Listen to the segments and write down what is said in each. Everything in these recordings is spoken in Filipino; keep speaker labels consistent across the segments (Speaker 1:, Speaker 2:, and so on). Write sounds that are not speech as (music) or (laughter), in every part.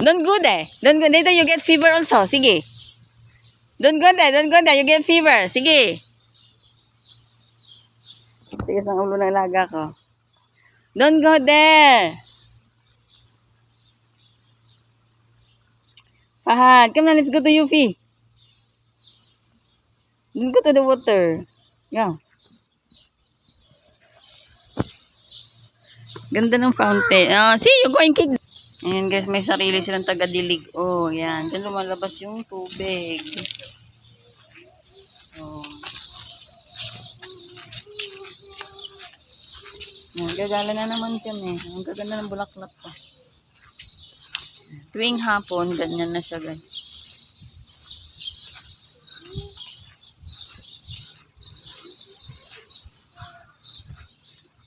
Speaker 1: Don't go there. Don't go. Later you get fever also. Sige. Don't go there. Don't go there. You get fever. Sige. Tigas ang ulo ng laga ko. Don't go there. Fahad, come na, let's go to UP. Let's go to the water. Yeah. Ganda ng fountain. Ah, see, you going kick. Ayan guys, may sarili silang taga-dilig. Oh, yan. Diyan lumalabas yung tubig. Oh. Ayan, gagala na naman kami. Ang gaganda ng bulaklak pa. Tuwing hapon, ganyan na siya guys.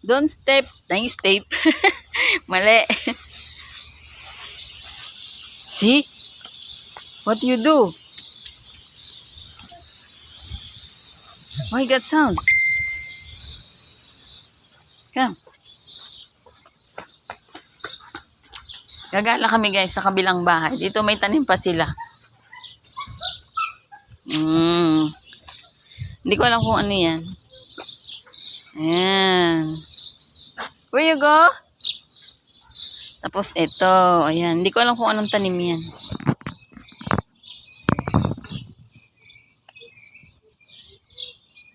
Speaker 1: Don't step. Ay, step. (laughs) Mali. See? What you do? Why got sound? Come. Gagala kami guys sa kabilang bahay. Dito may tanim pa sila. Mm. Hindi ko alam kung ano yan. Ayan. Where you go? Tapos ito. Ayan. Hindi ko alam kung anong tanim yan.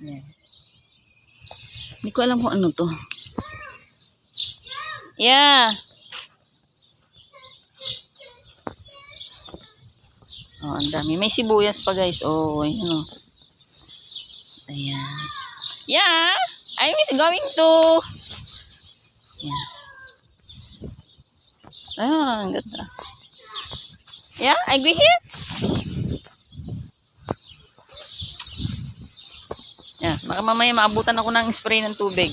Speaker 1: Ayan. Hindi ko alam kung ano to. Yeah. Oh, ang dami. May sibuyas pa, guys. Oh, ayan oh. Ayan. Yeah, I was going to. Yeah. Ah, ang ganda. Yeah, I go here. Yeah, baka mamaya maabutan ako ng spray ng tubig.